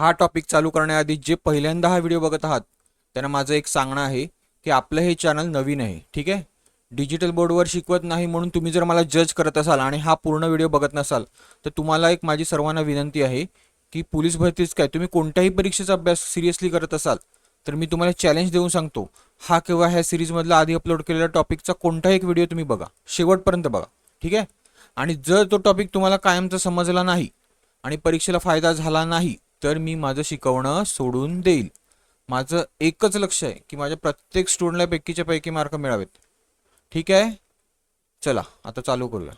हा टॉपिक चालू करण्याआधी जे पहिल्यांदा हा व्हिडिओ बघत आहात त्यांना माझं एक सांगणं आहे की आपलं हे चॅनल नवीन आहे ठीक आहे? डिजिटल बोर्डवर शिकवत नाही म्हणून तुम्ही जर मला जज करत असाल आणि हा पूर्ण व्हिडिओ बघत नसाल तर तुम्हाला एक माझी सर्वांना विनंती आहे की पोलीस भरतीच काय तुम्ही कोणत्याही परीक्षेचा अभ्यास सिरियसली करत असाल तर मी तुम्हाला चॅलेंज देऊन सांगतो हा किंवा ह्या सिरीजमधला आधी अपलोड केलेल्या टॉपिकचा कोणताही एक व्हिडिओ तुम्ही बघा शेवटपर्यंत बघा ठीक आहे? आणि जर तो टॉपिक तुम्हाला कायमचा समजला नाही आणि परीक्षेला फायदा झाला नाही तर मी माझं शिकवणं सोडून देईल. माझं एकच लक्ष आहे की माझ्या प्रत्येक स्टुडंटला पैकीच्या पैकी मार्क मिळावेत. ठीक आहे? चला आता चालू करूया.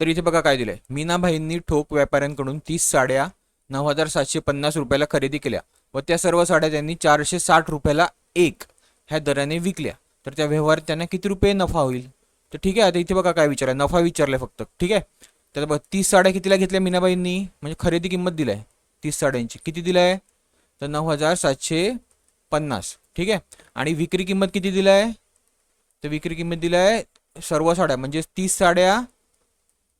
तर इथे बघा काय दिलंय. मीनाभाईंनी ठोक व्यापाऱ्यांकडून तीस साड्या नऊ हजार सातशे पन्नास रुपयाला खरेदी केल्या व त्या सर्व साड्या त्यांनी चारशे साठ रुपयाला एक ह्या दराने विकल्या. तर त्या व्यवहार त्यांना किती रुपये नफा होईल? तर ठीक आहे आता इथे बघा काय विचार नफा विचारलाय फक्त. ठीक आहे? तर बघा तीस साड्या कितीला घेतल्या मीनाबाईंनी? म्हणजे खरेदी किंमत दिलाय. तीस साड्यांची. किती दिलाय? तर नऊ हजार सातशे पन्नास. ठीक आहे? आणि विक्री किंमत किती दिलाय? तर विक्री किंमत दिलाय सर्व साड्या. म्हणजे तीस साड्या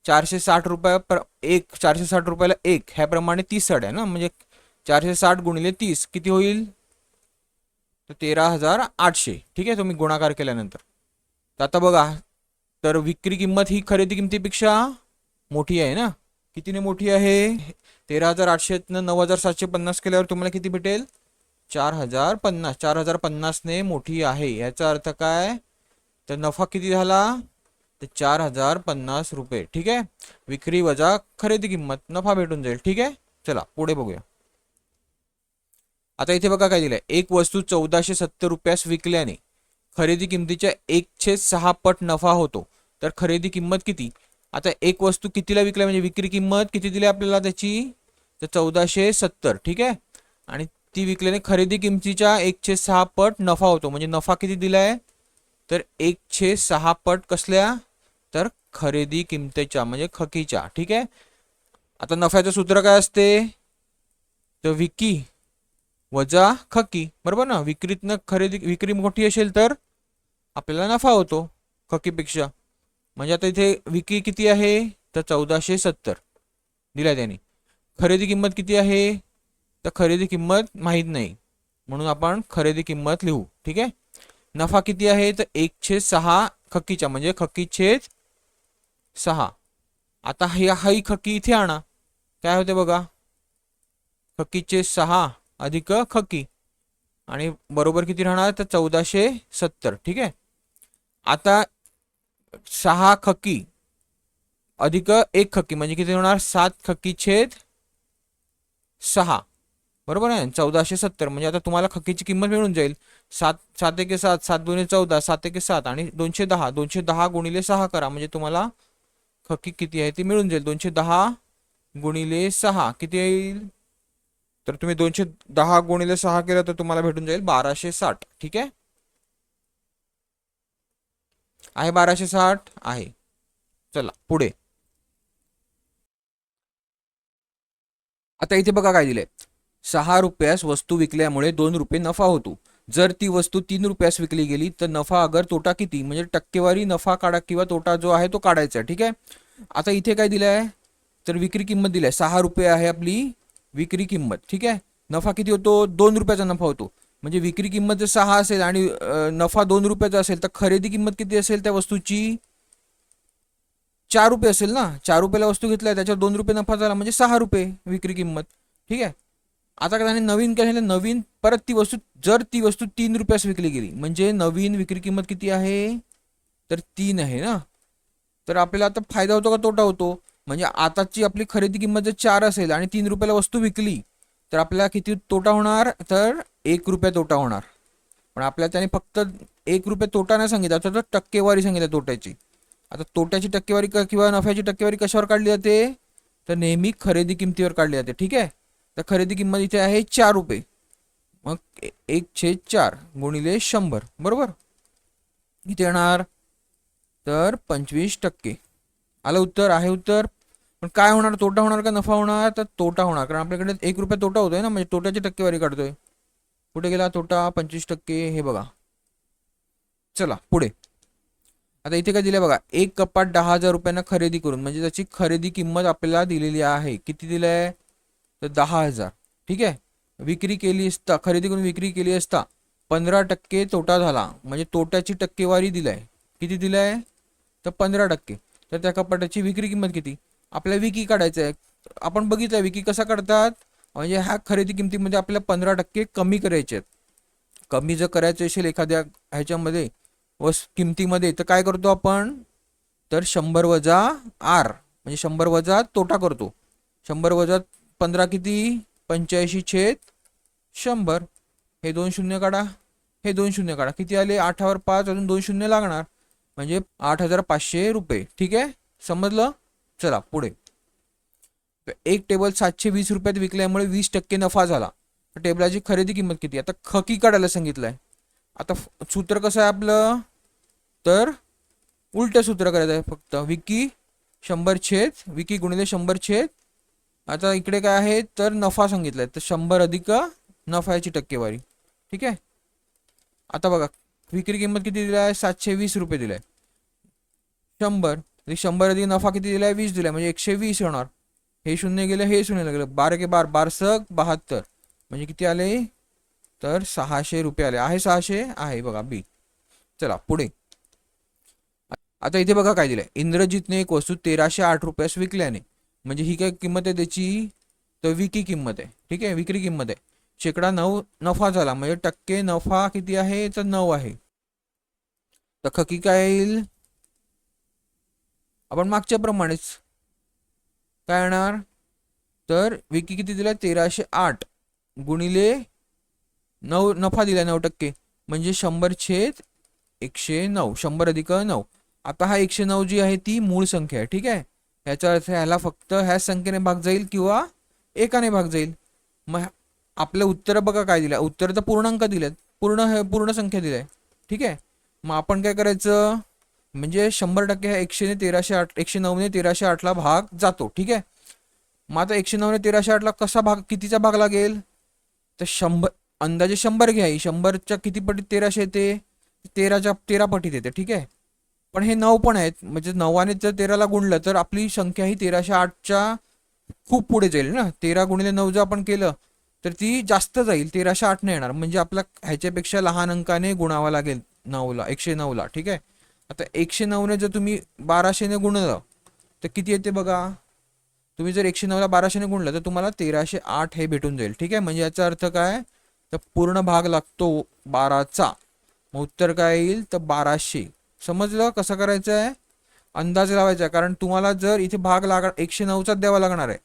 चारशे साठ रुपया पर एक चारशे साठ रुपयाला एक. ह्याप्रमाणे तीस साड्या ना? म्हणजे चारशे साठ गुणिले तीस. किती होईल? तर तेरा हजार आठशे. ठीक आहे? तुम्ही गुणाकार केल्यानंतर. तर आता बघा. तर विक्री किंमत ही खरेदी किमतीपेक्षा मोठी आहे ना? कितीने मोठी आहे? तेरा हजार आठशेतनं नऊ हजार सातशे पन्नास केल्यावर तुम्हाला किती भेटेल? चार हजार पन्नास. चार हजार पन्नासने मोठी आहे. याचा अर्थ काय? तर नफा किती झाला? तर चार हजार पन्नास रुपये. ठीक आहे? विक्री वजा खरेदी किंमत. नफा भेटून जाईल. ठीक आहे? चला पुढे बघूया. आता इथे बघा काय दिलंय. एक वस्तू चौदाशे सत्तर रुपयास विकल्याने खरेदी किमतीच्या एकशे सहा पट नफा होतो. तर खरेदी किंमत किती? आता एक वस्तू कितीला विकल्या म्हणजे विक्री किंमत किती दिली आपल्याला त्याची? तर चौदाशे सत्तर ठीक आहे? आणि ती विकल्याने खरेदी किमतीच्या एकशे सहा पट नफा होतो. म्हणजे नफा किती दिलाय तर एकशे सहा पट कसल्या? तर खरेदी किमतीच्या म्हणजे खकीच्या ठीक आहे? आता नफ्याचं सूत्र काय असते? तर विकी वजा खकी बरोबर ना? विक्रीतनं खरेदी विक्री मोठी असेल तर आपल्याला नफा होतो खकीपेक्षा. म्हणजे आता इथे विक्री किती आहे? तर चौदाशे सत्तर. दिला त्याने. खरेदी किंमत किती आहे? तर खरेदी किंमत माहीत नाही. म्हणून आपण खरेदी किंमत लिहू. ठीक आहे? नफा किती आहे? तर एकशे सहा खक्कीच्या. म्हणजे खक्की छेद सहा. आता ही ही खक्की इथे आणा. काय होते बघा? खक्कीचे सहा अधिक खक्की. आणि बरोबर किती राहणार? तर चौदाशे सत्तर. ठीक आहे? आता सहा खकी. अधिक एक खकी म्हणजे किती होणार? सात खकी छेद सहा. बरोबर आहे? चौदाशे सत्तर. म्हणजे आता तुम्हाला खकीची किंमत मिळून जाईल. सात सात एके सात सात दोन्ही चौदा सात एके सात आणि दोनशे दहा. दोनशे दहा गुणिले सहा करा. म्हणजे तुम्हाला खकी किती आहे ती मिळून जाईल. दोनशे दहा गुणिले सहा. किती येईल? तर तुम्ही दोनशे दहा गुणिले सहा केलं तर तुम्हाला भेटून जाईल बाराशे साठ. ठीक आहे? आहे बाराशे साठ आहे. चला पुढे. आता इथे बघा काय दिलंय. सहा रुपयास वस्तू विकल्यामुळे दोन रुपये नफा होतो. जर ती वस्तू तीन रुपयास विकली गेली तर नफा अगर तोटा किती? म्हणजे टक्केवारी नफा काढा किंवा तोटा जो आहे तो काढायचा ठीक आहे? आता इथे काय दिलं आहे तर विक्री किंमत दिली आहे सहा रुपये आहे आपली विक्री किंमत ठीक आहे? नफा किती होतो? दोन रुपयाचा नफा होतो. म्हणजे विक्री किंमत जर सहा असेल आणि नफा दोन रुपयाचा असेल तर खरेदी किंमत किती असेल त्या वस्तूची? चार रुपये असेल ना? चार रुपयाला वस्तू घेतलाय त्याच्यावर दोन रुपये नफा झाला म्हणजे सहा रुपये विक्री किंमत. ठीक आहे? आता काय नवीन काय झालं नवीन परत ती वस्तू जर ती वस्तू तीन रुपयास विकली गेली म्हणजे नवीन विक्री किंमत किती आहे? तर तीन आहे ना? तर आपल्याला आता फायदा होतो का तोटा होतो? म्हणजे आताची आपली खरेदी किंमत जर चार असेल आणि तीन रुपयाला वस्तू विकली तर आपल्याला किती तोटा होणार? तर एक रुपया तोटा होणार. पण आपल्याला त्याने फक्त एक रुपये तोटा नाही सांगितला तर टक्केवारी सांगितलं तोट्याची. आता तोट्याची टक्केवारी क- किंवा नफ्याची टक्केवारी कशावर काढली जाते? तर नेहमी खरेदी किमतीवर काढली जाते ठीक आहे? तर खरेदी किंमत इथे आहे चार रुपये. मग एक छेद चार गुणिले शंभर बरोबर? किती येणार तर पंचवीस टक्के. आलं उत्तर? आहे उत्तर? पण काय होणार? तोटा होणार का नफा होणार? तर तोटा होणार. कारण आपल्याकडे एक रुपया तोटा होतोय ना म्हणजे तोट्याची टक्केवारी काढतोय. कुठे गेला तोटा? पंचवीस टक्के हे बघा. चला पुढे. आता इथे काय दिलंय बघा एक कपाट दहा हजार रुपयांना खरेदी करून म्हणजे त्याची खरेदी किंमत आपल्याला दिलेली आहे. किती दिलंय? तर दहा हजार. ठीक आहे? विक्री केली असता खरेदी करून विक्री केली असता पंधरा टक्के तोटा झाला. म्हणजे तोट्याची टक्केवारी दिलाय. किती दिलाय? तर पंधरा टक्के. तर त्या कपाटाची विक्री किंमत किती? आपल्या विकी काढायचं आहे. आपण बघितलं विकी कसा काढतात? म्हणजे ह्या खरेदी किमतीमध्ये आपल्याला पंधरा टक्के कमी करायचे आहेत. कमी जर करायचं असेल एखाद्या ह्याच्यामध्ये वस किमतीमध्ये तर काय करतो आपण? तर शंभर वजा आर म्हणजे शंभर वजा तोटा करतो. शंभर वजा पंधरा किती? पंच्याऐंशी छेद शंभर. हे दोन शून्य काढा. हे दोन शून्य काढा. किती आले? आठावर पाच अजून दोन शून्य लागणार. म्हणजे आठ हजार पाचशे रुपये. ठीक आहे? समजलं? चला पुढे. एक टेबल सातशे वीस रुपयात विकल्यामुळे वीस टक्के नफा झाला. तर टेबलाची खरेदी किंमत किती? आता खकी काढायला सांगितलंय. आता सूत्र कसं आहे आपलं? तर उलटं सूत्र करायचं आहे फक्त. विकी शंभर छेद विकी गुणिले शंभर छेद. आता इकडे काय आहे? तर नफा सांगितलाय. तर शंभर अधिक नफ्याची टक्केवारी. ठीक आहे? आता बघा. विक्री किंमत किती दिली आहे? सातशे वीस रुपये दिलाय शंभर. म्हणजे शंभर अधिक नफा किती दिलाय? वीस दिलाय. म्हणजे एकशे वीस होणार. हे शून्य गेलं हे शून्य गेलं. बारा के बार. बारसक बहात्तर. म्हणजे किती आले? तर सहाशे रुपये आले. आहे सहाशे? आहे बघा. बी. चला पुढे. आता इथे बघा काय दिलंय. इंद्रजितने एक वस्तू तेराशे आठ रुपयास विकल्याने. म्हणजे ही काय किंमत आहे त्याची? तर विकी किंमत आहे. ठीक आहे? विक्री किंमत आहे. शेकडा नऊ नफा झाला. म्हणजे टक्के नफा किती आहे? तर नऊ आहे. तर खकी काय येईल? आपण मागच्या प्रमाणेच काय येणार तर विकी किती दिला तेराशे आठ गुणिले नऊ नफा दिला नऊ टक्के. म्हणजे शंभर छेद एकशे नऊ शंभर अधिक नऊ. आता हा एकशे नऊ जी आहे ती मूळ संख्या आहे ठीक आहे? ह्याचा अर्थ ह्याला फक्त ह्या संख्येने भाग जाईल किंवा एकाने भाग जाईल. मग आपलं उत्तर बघा काय दिलं उत्तर तर पूर्णांक दिलेत. पूर्ण हे पूर्ण संख्या दिल्या. ठीक आहे? मग आपण काय करायचं? म्हणजे शंभर टक्के हा एकशेने तेराशे आठ एकशे नऊने तेराशे आठला भाग जातो ठीक आहे? मग आता एकशे नऊने तेराशे आठला कसा भाग कितीचा भाग लागेल? तर शंभर अंदाजे शंभर घ्या शंभरच्या किती पटीत तेराशे येते? तेराच्या तेरा पटीत येते ठीक आहे? पण हे नऊ पण आहेत म्हणजे नवाने जर तेराला गुणलं तर आपली संख्या ही तेराशे आठच्या खूप पुढे जाईल ना? तेरा गुणिले नऊ जर आपण केलं तर ती जास्त जाईल तेराशे आठने येणार. म्हणजे आपला ह्याच्यापेक्षा लहान अंकाने गुणावा लागेल नऊला एकशे नऊला ठीक आहे? आता एकशे नऊने जर तुम्ही बाराशेने गुणलं तर किती येते बघा? तुम्ही जर एकशे नऊला बाराशेने गुणलं तर तुम्हाला तेराशे आठ हे भेटून जाईल. ठीक आहे? म्हणजे याचा अर्थ काय? तर पूर्ण भाग लागतो बाराचा. मग उत्तर काय येईल? तर बाराशे. समजलं? कसं करायचं आहे अंदाज लावायचा आहे. कारण तुम्हाला जर इथे भाग लाग एकशे नऊचाच द्यावा लागणार आहे.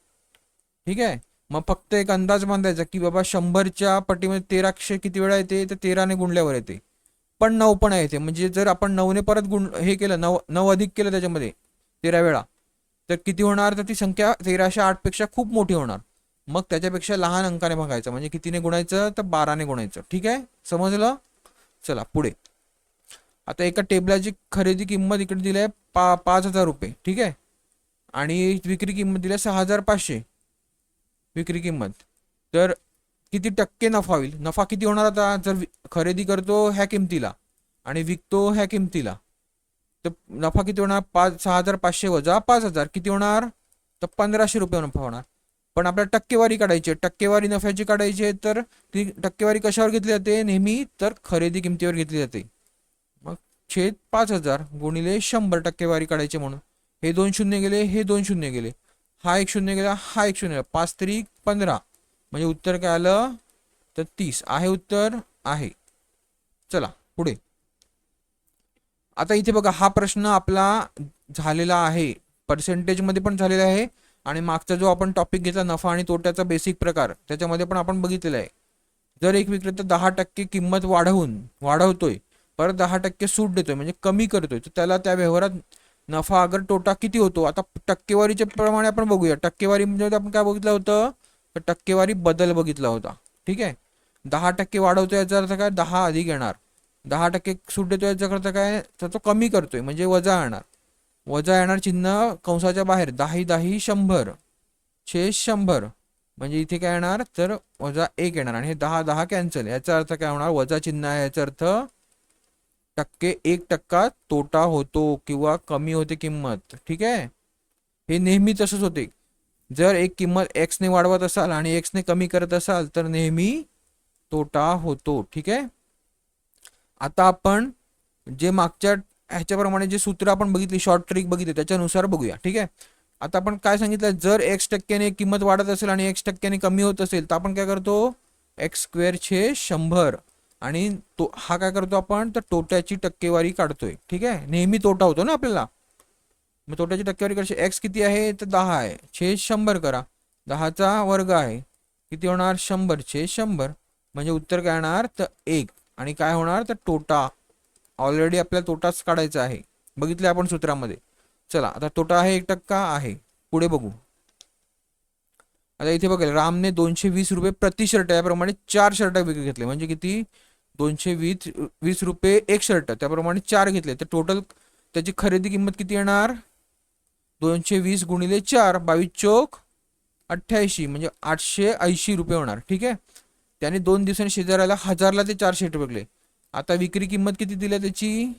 ठीक आहे? मग फक्त एक अंदाज बांधायचा की बाबा शंभरच्या पटीमध्ये तेराशे किती वेळा येते? तर तेराने गुणल्यावर येते. पण नऊ पण आहे ते म्हणजे जर आपण नऊने परत गुण हे केलं नऊ नऊ अधिक केलं त्याच्यामध्ये तेरा वेळा तर किती होणार? तर ती संख्या तेराशे आठपेक्षा खूप मोठी होणार. मग त्याच्यापेक्षा लहान अंकाने बघायचं. म्हणजे कितीने गुणायचं? तर बाराने गुणायचं. ठीक आहे? समजलं? चला पुढे. आता एका टेबलाची खरेदी किंमत इकडे दिली आहे पा पाच हजार रुपये. ठीक आहे? आणि विक्री किंमत दिली आहे सहा हजार पाचशे. विक्री किंमत. तर किती टक्के नफा होईल? नफा किती होणार आता? जर खरेदी करतो ह्या किमतीला आणि विकतो ह्या किमतीला तर नफा किती होणार? पाच सहा हजार पाचशे वजा पाच हजार किती होणार? तर पंधराशे रुपये नफा होणार. पण आपल्याला टक्केवारी काढायची आहे. टक्केवारी नफ्याची काढायची आहे तर ती टक्केवारी कशावर घेतली जाते? नेहमी तर खरेदी किमतीवर घेतली जाते. मग छेद पाच हजार गुणिले शंभर टक्केवारी काढायची म्हणून. हे दोन शून्य गेले हे दोन शून्य गेले. हा एक शून्य गेला हा एक शून्य गेला. पाच तरी पंधरा. म्हणजे उत्तर काय आलं? तर तीस. आहे उत्तर? आहे. चला पुढे. आता इथे बघा हा प्रश्न आपला झालेला आहे. पर्सेंटेजमध्ये पण झालेला आहे आणि मागचा जो आपण टॉपिक घेतला नफा आणि तोट्याचा बेसिक प्रकार त्याच्यामध्ये पण आपण बघितलेला आहे. जर एक विक्रेता दहा टक्के किंमत वाढवून वाढवतोय परत दहा टक्के सूट देतोय म्हणजे कमी करतोय तर त्याला त्या व्यवहारात नफा अगर तोटा किती होतो? आता टक्केवारीच्या प्रमाणे आपण बघूया. टक्केवारी म्हणजे आपण काय बघितलं होतं? तर टक्केवारी बदल बघितला होता. ठीक आहे? दहा टक्के वाढवतो याचा अर्थ काय? दहा अधिक येणार. दहा टक्के सूट देतो याचा अर्थ काय? तर तो कमी करतोय म्हणजे वजा येणार. वजा येणार चिन्ह कंसाच्या बाहेर. दहाही दहाही शंभर. छे शंभर. म्हणजे इथे काय येणार? तर वजा एक येणार. आणि हे दहा दहा कॅन्सल याचा अर्थ काय होणार? वजा चिन्ह आहे. याचा अर्थ टक्के एक टक्का तोटा होतो किंवा कमी होते किंमत. ठीक आहे? हे नेहमी तसंच होते. जर एक किंमत एक्सने वाढवत असाल आणि एक्सने कमी करत असाल तर नेहमी तोटा होतो ठीक आहे? आता आपण जे मागच्या ह्याच्याप्रमाणे जे सूत्र आपण बघितली शॉर्ट ट्रिक बघितली त्याच्यानुसार बघूया ठीक आहे? आता आपण काय सांगितलं जर एक्स टक्क्याने किंमत वाढत असेल आणि एक्स टक्क्याने कमी होत असेल तर आपण काय करतो? एक्स स्क्वेअरचे शंभर. आणि तो हा काय करतो आपण? तर तोट्याची टक्केवारी काढतोय ठीक आहे? नेहमी तोटा होतो ना आपल्याला? मग तोट्याची टक्केवारी कशी? एक्स किती आहे? तर दहा आहे. छेद शंभर करा. दहाचा वर्ग आहे. किती होणार? शंभर. छेद शंभर म्हणजे उत्तर काय येणार तर एक. आणि काय होणार? तर तोटा. ऑलरेडी आपल्याला तोटाच काढायचा आहे. बघितलं आपण सूत्रामध्ये. चला आता तोटा आहे एक टक्का आहे. पुढे बघू. आता इथे बघेल रामने दोनशे वीस रुपये प्रति शर्ट याप्रमाणे चार शर्ट विकत घेतले. म्हणजे किती? दोनशे वीस वीस रुपये एक शर्ट. त्याप्रमाणे चार घेतले. तर टोटल त्याची खरेदी किंमत किती येणार? दोनशे वीस गुणिले चार बावीस चोक अठ्ठ्याऐंशी म्हणजे आठशे ऐंशी रुपये होणार ठीक आहे? त्याने दोन दिवसांनी शेजाऱ्याला हजारला ते चार शर्ट विकले आता विक्री किंमत किती दिली त्याची?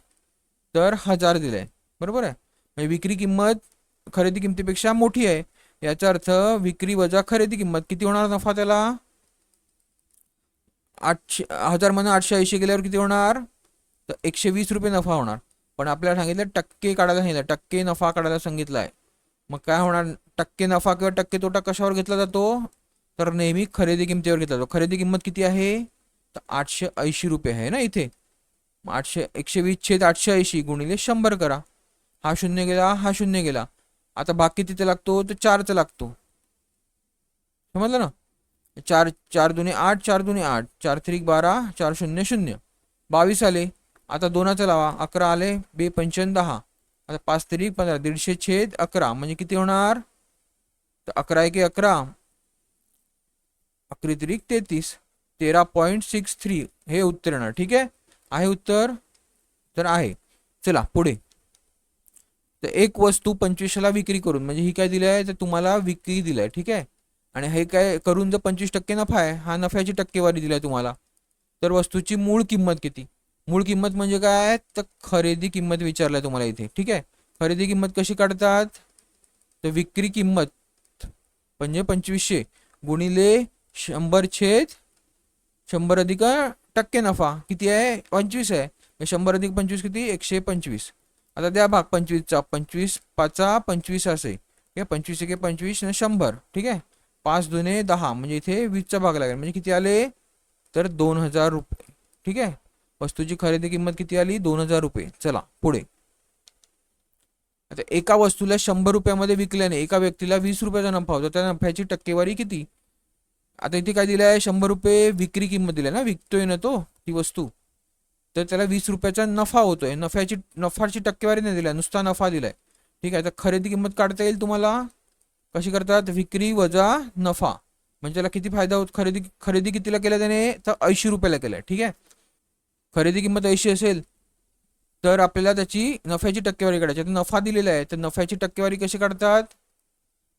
तर हजार दिलाय बरोबर आहे? म्हणजे विक्री किंमत खरेदी किमतीपेक्षा मोठी आहे. याचा अर्थ विक्री वजा खरेदी किंमत किती होणार नफा त्याला? आठशे हजार म्हणून आठशे ऐंशी गेल्यावर किती होणार? तर एकशे वीस रुपये नफा होणार. पण आपल्याला सांगितलं टक्के काढायला सांगितलं टक्के नफा काढायला सांगितलं आहे मग काय होणार? टक्के नफा किंवा टक्के तोटा कशावर घेतला जातो? तर नेहमी खरेदी किमतीवर घेतला जातो. खरेदी किंमत किती आहे? तर आठशे ऐंशी रुपये आहे ना इथे. मग आठशे एकशे वीस छेद आठशे ऐंशी गुणिले शंभर करा. हा शून्य गेला हा शून्य गेला. आता बाकी तिथे लागतो तर चारचा लागतो. समजलं ना? चार चार दुने आठ चार दुने आठ चार त्रिक बारा चार शून्य शून्य. बावीस आले. आता दोनाचा लावा. अकरा आले बे पंचन दहा. आता पाच तरी पंधरा. दीडशे छेद अकरा. म्हणजे किती होणार? तर अकरा एक अकरा. अकरी तरी तेहतीस. तेरा पॉईंट सिक्स थ्री. हे उत्तर येणार. ठीक आहे? आहे उत्तर? तर आहे. चला पुढे. तर एक वस्तू पंचवीसला विक्री करून म्हणजे ही काय दिली आहे? तर तुम्हाला विक्री दिली आहे. ठीक आहे? आणि हे काय करून जर पंचवीस टक्के नफा आहे हा नफ्याची टक्केवारी दिली आहे तुम्हाला. तर वस्तूची मूळ किंमत किती? मूळ किंमत म्हणजे काय? तर खरेदी किंमत विचारलं आहे तुम्हाला इथे. ठीक आहे? खरेदी किंमत कशी काढतात? तर विक्री किंमत म्हणजे पंचवीसशे गुणिले शंभर छेद शंभर अधिक टक्के नफा किती आहे? पंचवीस आहे. शंभर अधिक पंचवीस किती? एकशे पंचवीस. आता द्या भाग पंचवीसचा. पंचवीस पाचा पंचवीस असे. ठीक आहे? पंचवीस एके पंचवीस ना शंभर. ठीक आहे? पाच दोन दहा. म्हणजे इथे वीसचा भाग लागेल. म्हणजे किती आले? तर दोन हजार रुपये. ठीक आहे? वस्तूची खरेदी किंमत किती आली? दोन हजार रुपये. चला पुढे. आता एका वस्तूला शंभर रुपयामध्ये विकल्याने एका व्यक्तीला वीस रुपयाचा नफा होतो. त्या नफ्याची टक्केवारी किती? आता इथे काय दिलं आहे शंभर रुपये विक्री किंमत दिली आहे ना? विकतोय ना तो ती वस्तू. तर त्याला वीस रुपयाचा नफा होतोय. नफ्याची नफाची टक्केवारी नाही दिलाय नुसता नफा दिलाय. ठीक आहे तर खरेदी किंमत काढता येईल तुम्हाला? कशी करतात? विक्री वजा नफा. म्हणजे त्याला किती फायदा होत? खरेदी खरेदी कितीला केला त्याने? तर ऐंशी रुपयाला केलाय. ठीक आहे? खरेदी किंमत ऐंशी असेल तर आपल्याला त्याची नफ्याची टक्केवारी काढायची आता नफा दिलेला आहे तर नफ्याची टक्केवारी कशी काढतात?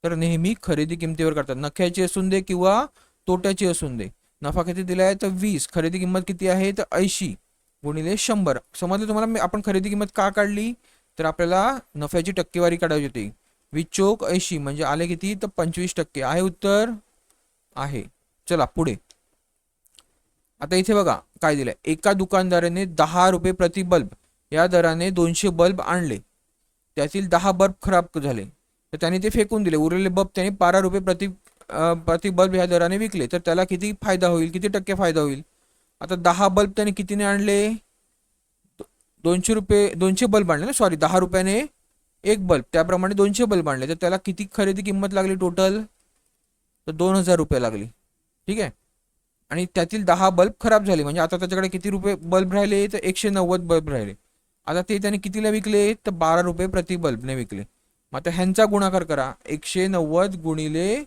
तर नेहमी खरेदी किमतीवर काढतात. नफ्याची असून दे किंवा तोट्याची असून दे. नफा किती दिला आहे तर वीस. खरेदी किंमत किती आहे? तर ऐंशी. गुणिले शंभर. समजलं तुम्हाला? मी आपण खरेदी किंमत का काढली? तर आपल्याला नफ्याची टक्केवारी काढायची होती. वीस चोक ऐंशी. म्हणजे आले किती? तर पंचवीस टक्के. आहे उत्तर? आहे. चला पुढे. आता इथे बघा काय दिलंय? एका दुकानदाराने दहा रुपये प्रति बल्ब या दराने दोनशे बल्ब आणले. त्यातील दहा बल्ब खराब झाले. तर त्याने ते फेकून दिले. उरलेले बल्ब त्याने बारा रुपये प्रति प्रति बल्ब ह्या दराने विकले. तर त्याला किती फायदा होईल? किती टक्के फायदा होईल? आता दहा बल्ब त्याने कितीने आणले? दोनशे रुपये दोनशे बल्ब आणले ना? सॉरी दहा रुपयाने एक बल्ब. त्याप्रमाणे दोनशे बल्ब आणले. तर त्याला किती खरेदी किंमत लागली टोटल तर दोन हजार रुपये लागली. ठीक आहे? आणि त्यातील दहा बल्ब खराब झाले. म्हणजे आता त्याच्याकडे किती रुपये बल्ब राहिले? तर एकशे नव्वद बल्ब राहिले. आता ते त्याने कितीला विकले? तर बारा रुपये प्रति बल्बने विकले. मग आता ह्यांचा गुणाकार करा. एकशे नव्वद गुणिले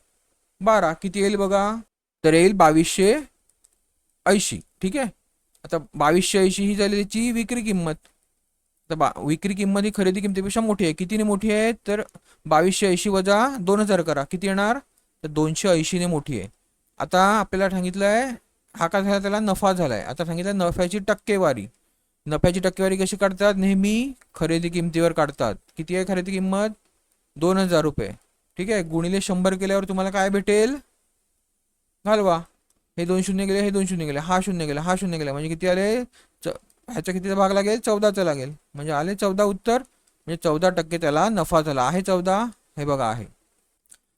बारा. किती येईल बघा? तर येईल बावीसशे ऐंशी. ठीक आहे? आता बावीसशे ऐंशी ही झाली त्याची विक्री किंमत. तर बा विक्री किंमत ही खरेदी किमतीपेक्षा मोठी आहे. कितीने मोठी आहे? तर बावीसशे ऐंशी वजा दोन हजार करा. किती येणार? तर दोनशे ऐंशीने मोठी आहे. आता आपल्याला सांगितलं आहे हा का झाला त्याला? नफा झाला आहे आता सांगितलं नफ्याची टक्केवारी. नफ्याची टक्केवारी कशी काढतात? नेहमी खरेदी किमतीवर काढतात. किती आहे खरेदी किंमत? दोन हजार रुपये. ठीक आहे? गुणिले शंभर केल्यावर तुम्हाला काय भेटेल? घालवा. हे दोन शून्य गेले हे दोन शून्य गेले हा शून्य गेला हा शून्य गेला म्हणजे किती आले? च ह्याचा कितीचा भाग लागेल? चौदाचा लागेल. म्हणजे आले चौदा उत्तर. म्हणजे चौदा टक्के त्याला नफा झाला. आहे चौदा? हे बघा आहे.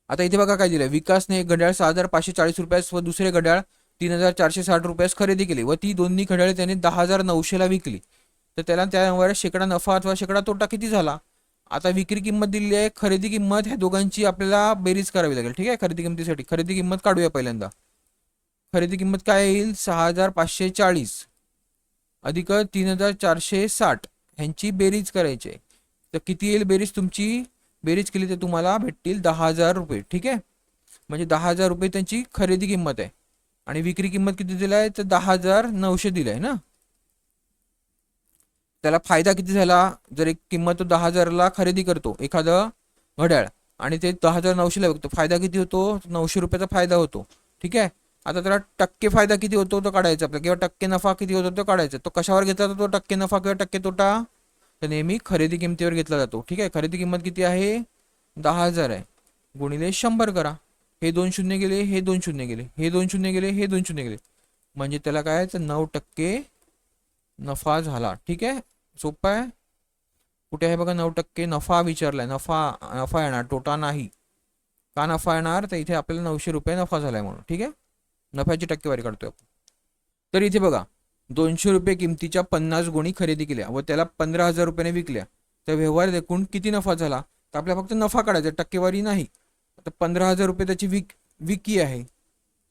आता इथे बघा काय दिलं विकासने एक घड्याळ सहा हजार पाचशे चाळीस रुपयास व दुसरे घड्याळ तीन हजार चारशे साठ रुपयास खरेदी केली व ती दोन्ही घड्याळे त्याने दहा हजार नऊशेला विकली. तर त्याला त्यावर शेकडा नफा अथवा शेकडा तोटा किती झाला? आता विक्री किंमत दिलेली आहे. खरेदी किंमत ह्या दोघांची आपल्याला बेरीज करावी लागेल. ठीक आहे? खरेदी किंमतीसाठी. खरेदी किंमत काढूया पहिल्यांदा. खरेदी किंमत काय येईल? सहा हजार पाचशे चाळीस अधिक तीन हजार चारशे साठ. ह्यांची बेरीज करायची आहे. तर किती येईल बेरीज तुमची? बेरीज केली तर तुम्हाला भेटतील दहा हजार रुपये ठीक आहे? म्हणजे दहा हजार रुपये त्यांची खरेदी किंमत आहे. आणि विक्री किंमत किती दिली आहे? तर दहा हजार नऊशे दिलं आहे ना? त्याला फायदा किती झाला? जर एक किंमत तो दहा हजारला खरेदी करतो एखादं घड्याळ आणि ते दहा हजार नऊशेला विकतो फायदा किती होतो? नऊशे रुपयाचा फायदा होतो ठीक आहे? आता त्याला टक्के फायदा किती होतो तो काढायचा आपला किंवा टक्के नफा किती होतो तो काढायचा तो कशावर घेतला तो टक्के नफा किंवा टक्के तोटा? तर नेहमी खरेदी किमतीवर घेतला जातो. ठीक आहे? खरेदी किंमत किती आहे? दहा हजार आहे. गुणिले शंभर करा. हे दोन शून्य गेले हे दोन शून्य गेले हे दोन शून्य गेले हे दोन शून्य गेले. म्हणजे त्याला काय तर नऊ टक्के नफा झाला. ठीक आहे? सोपं आहे? कुठे आहे बघा? नऊ टक्के नफा विचारलाय. नफा नफा येणार. तोटा नाही. का नफा येणार? तर इथे आपल्याला नऊशे रुपये नफा झालाय म्हणून. ठीक आहे? नफ्याची टक्केवारी काढतोय आपण. तर इथे बघा. दोनशे रुपये किमतीच्या पन्नास गोणी खरेदी केल्या व त्याला पंधरा हजार रुपयाने विकल्या. तर व्यवहार एकूण किती नफा झाला? तर आपल्याला फक्त नफा काढायचा टक्केवारी नाही. आता पंधरा हजार रुपये त्याची विक विकी आहे.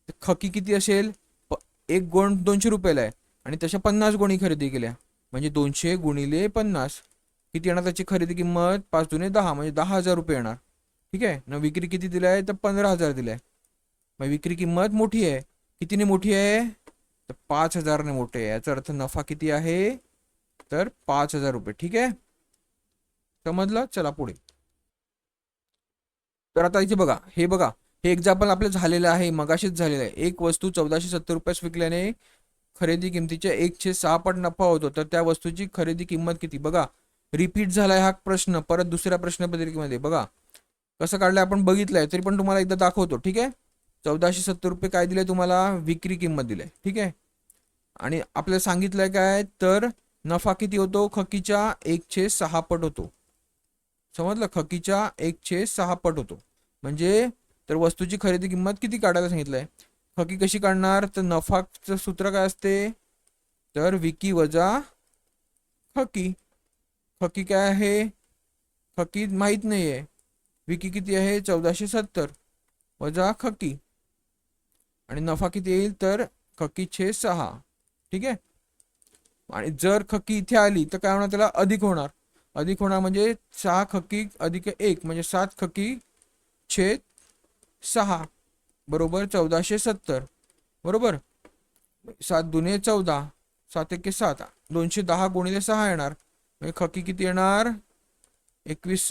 तर खकी किती असेल? प एक गोण दोनशे रुपयाला आहे. आणि तशा पन्नास गोणी खरेदी केल्या. म्हणजे दोनशे गुणिले पन्नास. किती येणार त्याची खरेदी किंमत? पाच दुने दहा म्हणजे दहा हजार रुपये येणार. ठीक आहे? न विक्री किती दिली आहे? तर पंधरा हजार दिलं आहे. मग विक्री किंमत मोठी आहे. कितीने मोठी आहे? तर पाच हजारने मोठे याचा अर्थ नफा किती आहे? तर पाच हजार रुपये. ठीक आहे? समजलं? चला पुढे. तर आता इथे बघा. हे बघा. हे एक्झाम्पल आपलं झालेलं आहे. मगाशीच झालेलं आहे. एक वस्तू चौदाशे सत्तर रुपयास विकल्याने खरेदी किमतीच्या एकशे सहा पट नफा होतो. तर त्या वस्तूची खरेदी किंमत किती? बघा. रिपीट झालाय हा प्रश्न. परत दुसऱ्या प्रश्नपत्रिकेमध्ये. बघा. कसं काढलं आपण? बघितलंय. तरी पण तुम्हाला एकदा दाखवतो. ठीक आहे? चौदाशे सत्तर रुपये काय दिले तुम्हाला? विक्री किंमत दिली. ठीक आहे? आणि आपल्याला सांगितलंय काय? तर नफा किती होतो? खकीच्या एकशे सहा पट होतो. समजलं? खकीच्या एकशे सहा पट होतो. म्हणजे तर वस्तूची खरेदी किंमत किती काढायला सांगितलंय? खकी कशी काढणार? तर नफाचं सूत्र काय असते? तर विकी वजा खकी. खकी काय आहे? खकी माहीत नाही आहे विकी किती आहे? चौदाशे सत्तर. वजा खकी. आणि नफा किती येईल तर खकी छे सहा. ठीक आहे? आणि जर खकी इथे आली तर काय होणार? त्याला अधिक होणार. अधिक होणार म्हणजे सहा खकी अधिक एक म्हणजे सात खकी छेद सहा. बरोबर? चौदाशे सत्तर. बरोबर? सात दुने चौदा सात एके सात दोनशे दहा गुणिले सहा येणार. म्हणजे खकी किती येणार? एकवीस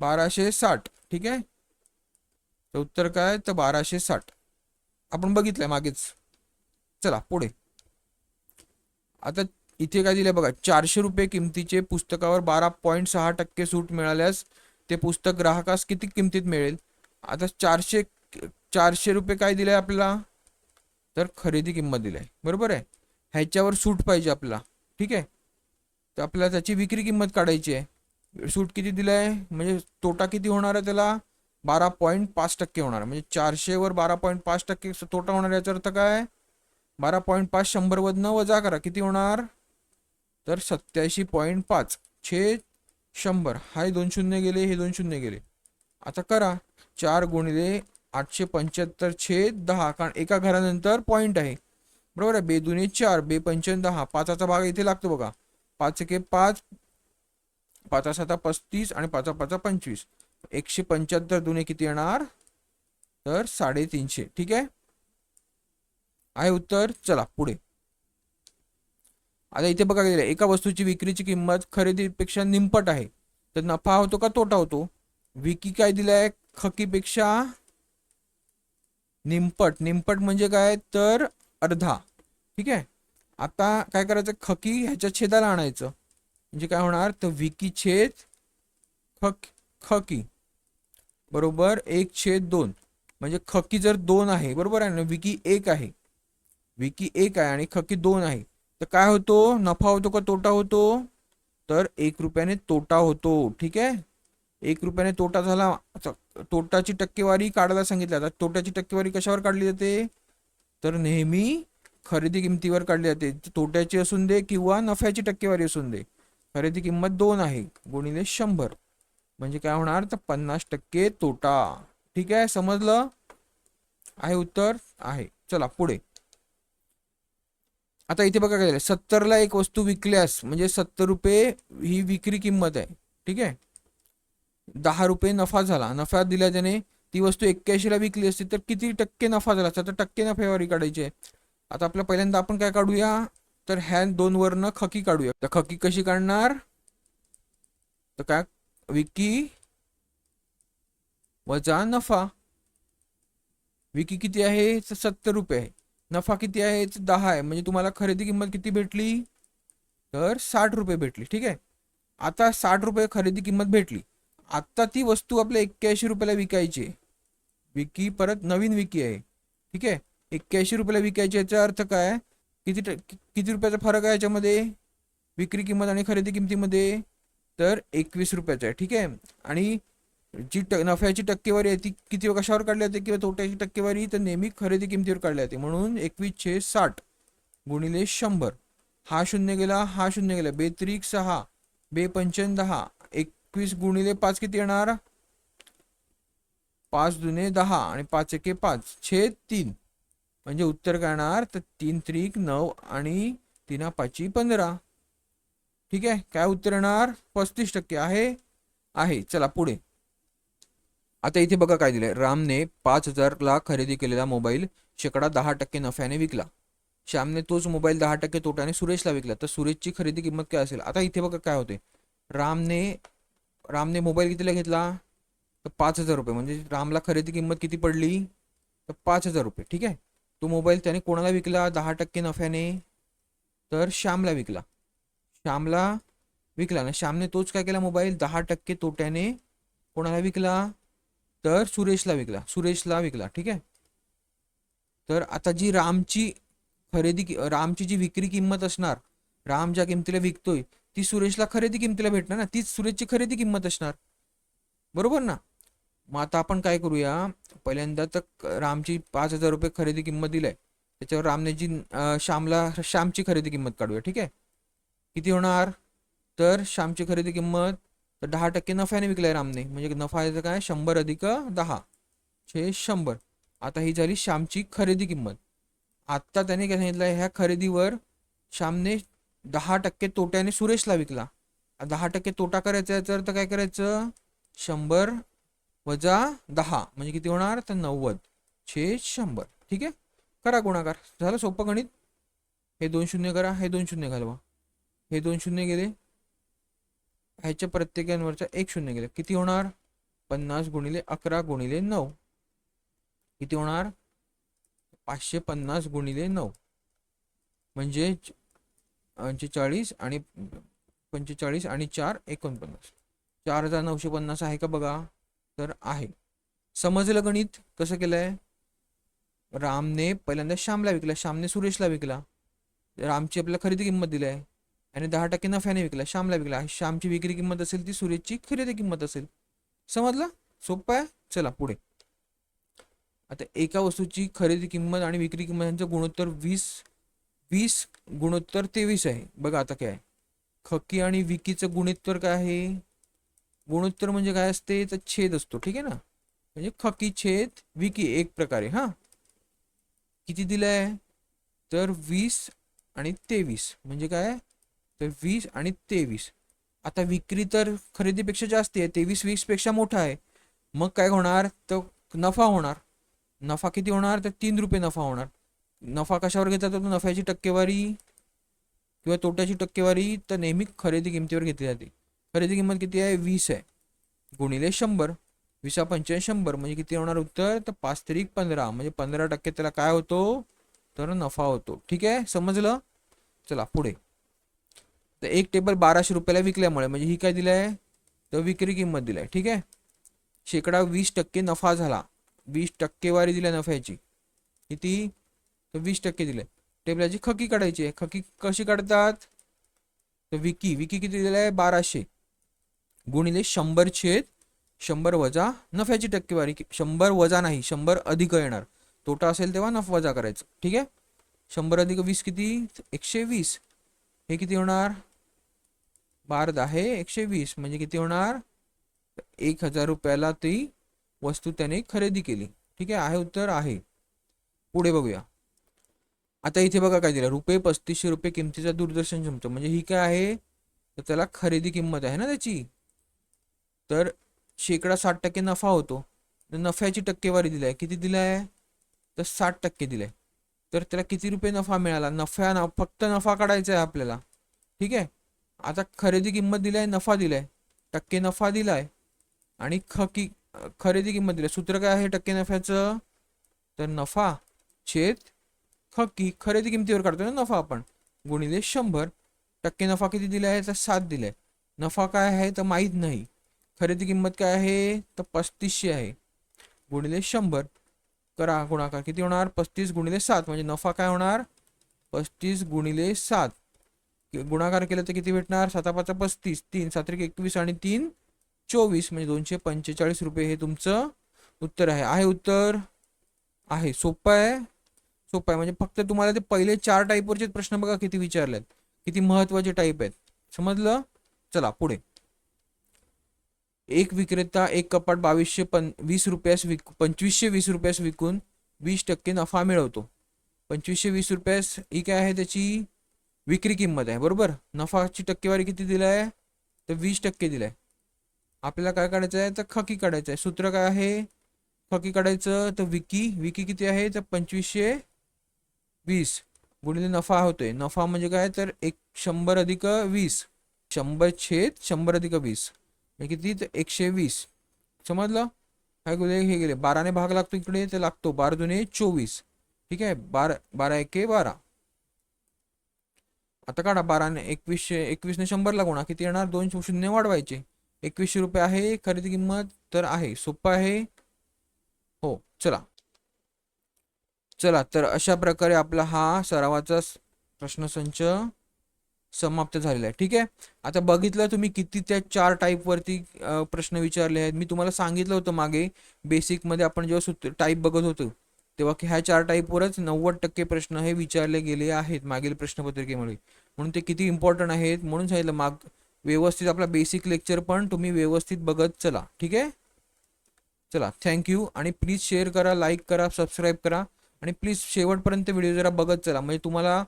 बाराशे साठ. ठीक आहे? तर उत्तर काय? तर बाराशे साठ. आपण बघितलंय मागेच. चला पुढे. आता इथे काय दिलंय बघा चारशे रुपये किमतीचे पुस्तकावर बारा पॉईंट सहा टक्के सूट मिळाल्यास ते पुस्तक ग्राहकास किती किमतीत मिळेल? आता चारशे चारशे रुपये काय दिलंय आपल्याला? तर खरेदी किंमत दिलाय. बरोबर आहे? ह्याच्यावर सूट पाहिजे आपला ठीक आहे? तर आपल्याला त्याची विक्री किंमत काढायची आहे. सूट किती दिलाय? म्हणजे तोटा किती होणार आहे त्याला? बारा पॉईंट पाच टक्के होणार म्हणजे चारशेवर बारा पॉईंट पाच टक्के तोटा होणार याचा अर्थ काय? बारा पॉईंट पाच शंभर वजन वजा करा. किती होणार? तर सत्याऐंशी पॉईंट पाच. छे शंभर. हाय दोन शून्य गेले हे दोन शून्य गेले. आता करा. चार गुणिले आठशे पंच्याहत्तर छेद दहा. कारण एका घरानंतर पॉईंट आहे. बरोबर आहे? बे दुने चार बे पंच्याण्णव दहा. पाचाचा भाग इथे लागतो बघा. पाच एके पाच. पाचा साता पस्तीस आणि पाचा पाचा पंचवीस. एकशे पंच्याहत्तर दुने किती येणार? तर साडेतीनशे. ठीक आहे? आहे उत्तर. चला पुढे. आता इथे बघा गेलं. एका वस्तूची विक्रीची किंमत खरेदीपेक्षा निंपट आहे. तर नफा होतो का तोटा होतो? विकी काय दिलाय? खकीपेक्षा निंपट निंपट म्हणजे काय? तर अर्धा. ठीक आहे? आता काय करायचं? खकी ह्याच्या छेदाला आणायचं. म्हणजे काय होणार? तर विकी छेद खक खकी. बरोबर एक छेद दोन. म्हणजे खकी जर दोन आहे बरोबर आहे ना? विकी एक आहे. विकी एक आहे आणि खकी दोन आहे. तर काय होतो? नफा होतो का तोटा होतो? तर एक रुपयाने तोटा होतो. ठीक आहे? एक रुपयाने तोटा झाला तोटाची टक्केवारी काढायला सांगितलं. आता तोट्याची टक्केवारी कशावर काढली जाते? तर नेहमी खरेदी किमतीवर काढली जाते. तोट्याची असून दे किंवा नफ्याची टक्केवारी असून दे. खरेदी किंमत दोन आहे गुणिले शंभर. म्हणजे काय होणार? तर पन्नास टक्के तोटा. ठीक आहे? समजलं? आहे उत्तर? आहे. चला पुढे. आता इथे बघा काय झालं सत्तरला एक वस्तू विकल्यास म्हणजे सत्तर रुपये ही विक्री किंमत आहे. ठीक आहे? दहा रुपये नफा झाला. नफा दिला त्याने. ती वस्तू एक्क्याऐंशीला विकली असती तर किती टक्के नफा झाला? तर टक्के नफेवारी काढायची. आहे आता आपल्या पहिल्यांदा आपण काय काढूया? तर ह्या दोन वरनं खकी काढूया. तर खकी कशी काढणार? तर काय? विकी वजा नफा. विकी किती आहे? सत्तर रुपये आहे. नफा किती आहे? दहा आहे. म्हणजे तुम्हाला खरेदी किंमत किती भेटली? तर साठ रुपये भेटली. ठीक आहे? आता साठ रुपये खरेदी किंमत भेटली. आत्ता ती वस्तू आपल्या एक्क्याऐंशी रुपयाला विकायची विकी परत नवीन विकी आहे. ठीक आहे? एक्क्याऐंशी रुपयाला विकायची याचा अर्थ काय? किती किती रुपयाचा फरक आहे याच्यामध्ये? विक्री किंमत आणि खरेदी किमतीमध्ये? तर एकवीस रुपयाचा आहे ठीक आहे? आणि जी ट नफ्याची टक्केवारी आहे ती किती कशावर काढली जाते किंवा तोट्याची टक्केवारी तर नेहमी खरेदी किमतीवर काढली जाते. म्हणून एकवीस छे साठ गुणिले शंभर. हा शून्य गेला हा शून्य गेला. बेत्रिक सहा बेपंचन दहा. एकवीस गुणिले पाच किती येणार? पाच दुने दहा आणि पाच एके पाच. छेद तीन. म्हणजे उत्तर काय येणार तर तीन त्रिक नऊ आणि तीना पाची पंधरा. ठीक आहे? काय उत्तर येणार पस्तीस टक्के आहे. आहे. चला पुढे. आता इथे बघा काय दिलंय. रामने पाच हजारला खरेदी केलेला मोबाईल शेकडा दहा टक्के नफ्याने विकला. श्यामने तोच मोबाईल दहा टक्के तोट्याने सुरेशला विकला. तर सुरेशची खरेदी किंमत काय असेल? आता इथे बघा काय होते रामने रामने मोबाईल कितीला घेतला? तर पाच हजार रुपये. म्हणजे रामला खरेदी किंमत किती पडली? तर पाच हजार रुपये. ठीक आहे? तो मोबाईल त्याने कोणाला विकला? दहा टक्के नफ्याने. तर श्यामला विकला. श्यामला विकला ना श्यामने तोच काय केला मोबाईल? दहा टक्के तोट्याने कोणाला विकला? तर सुरेशला विकला. सुरेशला विकला ठीक आहे? तर आता जी रामची खरेदी कि- रामची जी विक्री किंमत असणार राम ज्या किमतीला विकतोय ती सुरेशला खरेदी किमतीला भेटणार ना? तीच सुरेशची खरेदी किंमत असणार. बरोबर ना? मग आता आपण काय करूया? पहिल्यांदा तर रामची पाच हजार रुपये खरेदी किंमत दिलाय. त्याच्यावर रामने जी श्यामला श्यामची खरेदी किंमत काढूया ठीक आहे? किती होणार? तर श्यामची खरेदी किंमत तर दहा टक्के नफ्याने विकलाय रामने. म्हणजे नफा याचं काय? शंभर अधिक दहा. छे शंभर. आता ही झाली श्यामची खरेदी किंमत. आत्ता त्याने काय सांगितलं ह्या खरेदीवर श्यामने दहा टक्के तोट्याने सुरेशला विकला. दहा टक्के तोटा करायचा तर काय करायचं? शंभर वजा दहा. म्हणजे किती होणार? तर नव्वद. छे शंभर. ठीक आहे? करा गुणाकार. झालं सोपं गणित? हे दोन शून्य करा. हे दोन शून्य घालवा. हे दोन शून्य गेले. ह्याच्या प्रत्येकांवरच्या एक शून्य गेले. किती होणार? पन्नास गुणिले अकरा गुणिले नऊ. किती होणार? पाचशे पन्नास गुणिले नऊ. म्हणजे पंचेचाळीस आणि पंचेचाळीस आणि चार एकोणपन्नास. चार हजार नऊशे पन्नास आहे का बघा? तर आहे. समजलं गणित? कसं केलंय? रामने पहिल्यांदा श्यामला विकला. श्यामने सुरेशला विकला. रामची आपल्याला खरेदी किंमत दिली आहे आणि दहा टक्के नफ्याने विकला श्यामला विकला श्यामची विक्री किंमत असेल ती सुरेशची खरेदी किंमत असेल. समजलं? सोपं आहे चला पुढे. आता एका वस्तूची खरेदी किंमत आणि विक्री किंमत यांचं गुणोत्तर वीस वीस गुणोत्तर तेवीस आहे. बघा आता काय खकी आणि विकीचं गुणोत्तर काय आहे? गुणोत्तर म्हणजे काय असते? तर छेद असतो ठीक आहे ना? म्हणजे खकी छेद विकी एक प्रकारे हा? किती दिलंय? तर वीस आणि तेवीस. म्हणजे काय? तर वीस आणि तेवीस. आता विक्री तर खरेदीपेक्षा जास्त आहे तेवीस वीसपेक्षा मोठा आहे. मग काय होणार? तर नफा होणार. नफा किती होणार? तर तीन रुपये नफा होणार. नफा कशावर घेतला जातो नफ्याची टक्केवारी किंवा तोट्याची टक्केवारी तर नेहमी खरेदी किमतीवर घेतली जाते. खरेदी किंमत किती आहे? वीस आहे. गुणिले शंभर. विसा पंच्याऐंशी शंभर. म्हणजे किती होणार उत्तर? तर पाच तरी पंधरा. म्हणजे पंधरा टक्के त्याला काय होतो? तर नफा होतो. ठीक आहे? समजलं? चला पुढे. तर एक टेबल बाराशे रुपयाला विकल्यामुळे म्हणजे ही काय दिलं आहे तर विक्री किंमत दिलाय ठीक आहे? शेकडा वीस टक्के नफा झाला. वीस टक्केवारी दिल्या नफ्याची. किती? तर वीस टक्के दिले. टेबलाची खकी काढायची आहे. खकी कशी काढतात? तर विकी विकी किती दिलं आहे बाराशे. गुणिले शंभर छेद शंभर वजा नफ्याची टक्केवारी शंभर वजा नाही शंभर अधिक येणार. तोटा असेल तेव्हा नफ वजा करायचं ठीक आहे? शंभर अधिक वीस किती? एकशे वीस. हे किती होणार? बार दहा एकशे वीस म्हणजे किती होणार? एक हजार रुपयाला ती वस्तू त्याने खरेदी केली. ठीक आहे? आहे उत्तर आहे. पुढे बघूया. आता इथे बघा काय दिलं. रुपये पस्तीसशे रुपये किमतीचा दूरदर्शन क्षमता म्हणजे ही काय आहे? तर त्याला खरेदी किंमत आहे ना त्याची? तर शेकडा साठ टक्के नफा होतो. तर नफ्याची टक्केवारी दिली आहे. किती दिलं आहे? तर साठ टक्के दिले तर त्याला किती रुपये नफा मिळाला? नफ्या ना फक्त नफा काढायचा आहे आपल्याला. ठीक आहे? आता खरेदी किंमत दिली आहे नफा दिलाय. टक्के नफा दिलाय. आणि खकी खरेदी किंमत दिली सूत्र काय आहे टक्के नफ्याचं? तर नफा छेद खकी खरेदी किमतीवर काढतो ना नफा आपण. गुणिले शंभर. टक्के नफा किती दिला आहे तर सात दिलाय. नफा काय आहे? तर माहीत नाही. खरेदी किंमत काय आहे? तर पस्तीसशे आहे. गुणिले शंभर. करा गुणाकार. किती होणार? पस्तीस गुणिले सात. म्हणजे नफा काय होणार? पस्तीस गुणिले सात. गुणाकार केलं तर किती भेटणार? सातापाचा पस्तीस तीन सात्रिक एकवीस आणि तीन चोवीस. म्हणजे दोनशे पंचेचाळीस रुपये हे तुमचं उत्तर आहे. आहे उत्तर? आहे. सोपं आहे? सोपं आहे. म्हणजे फक्त तुम्हाला ते पहिले चार टाईपवरचे प्रश्न बघा किती विचारलेत. किती महत्त्वाचे टाईप आहेत. समजलं? चला पुढे. एक विक्रेता एक कपाट बावीसशे पन वीस रुपयास विक पंचवीसशे वीस रुपयास विकून वीस टक्के नफा मिळवतो. पंचवीसशे वीस रुपयास ही काय आहे त्याची? विक्री किंमत आहे बरोबर? नफाची टक्केवारी किती दिला आहे? तर वीस टक्के दिलाय आपल्याला काय काढायचं आहे? तर खकी काढायचं आहे. सूत्र काय आहे? खकी काढायचं तर विकी. विकी किती आहे? तर पंचवीसशे वीस. गुणिले नफा होतोय. नफा म्हणजे काय? तर एक शंभर अधिक वीस. शंभर छेद शंभर अधिक वीस. म्हणजे किती? तर एकशे वीस. समजलं? काय गेले हे गेले बाराने भाग लागतो इकडे तर लागतो बारा दुने चोवीस. ठीक आहे? बारा बारा एके बारा. आता काढा बाराने एकवीसशे एकवीसने शंभरला गुणा. किती येणार? दोन शून्य वाढवायचे. एकवीसशे रुपये आहे खरेदी किंमत तर आहे. सोपं आहे. हो चला. चला तर अशा प्रकारे आपला हा सरावाचा प्रश्नसंच समाप्त झालेला आहे. ठीक आहे? आता बघितलं तुम्ही किती त्या चार टाईपवरती प्रश्न विचारले आहेत. मी तुम्हाला सांगितलं होतं मागे बेसिकमध्ये आपण जेव्हा सूत्र टाईप बघत होतो तेव्हा की ह्या चार टाईपवरच नव्वद टक्के प्रश्न हे विचारले गेले आहेत मागील प्रश्नपत्रिकेमुळे. म्हणून ते किती इम्पॉर्टंट आहेत म्हणून सांगितलं माग व्यवस्थित आपला बेसिक लेक्चर पण तुम्ही व्यवस्थित बघत चला. ठीक आहे? चला थँक्यू आणि प्लीज शेअर करा लाईक करा सबस्क्राईब करा. आणि प्लीज शेवटपर्यंत व्हिडिओ जरा बघत चला. म्हणजे तुम्हाला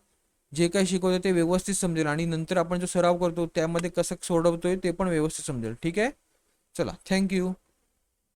जे काही शिकवतं ते व्यवस्थित समजेल. आणि नंतर आपण जो सराव करतो त्यामध्ये कसं सोडवतोय ते पण व्यवस्थित समजेल. ठीक आहे? चला थँक्यू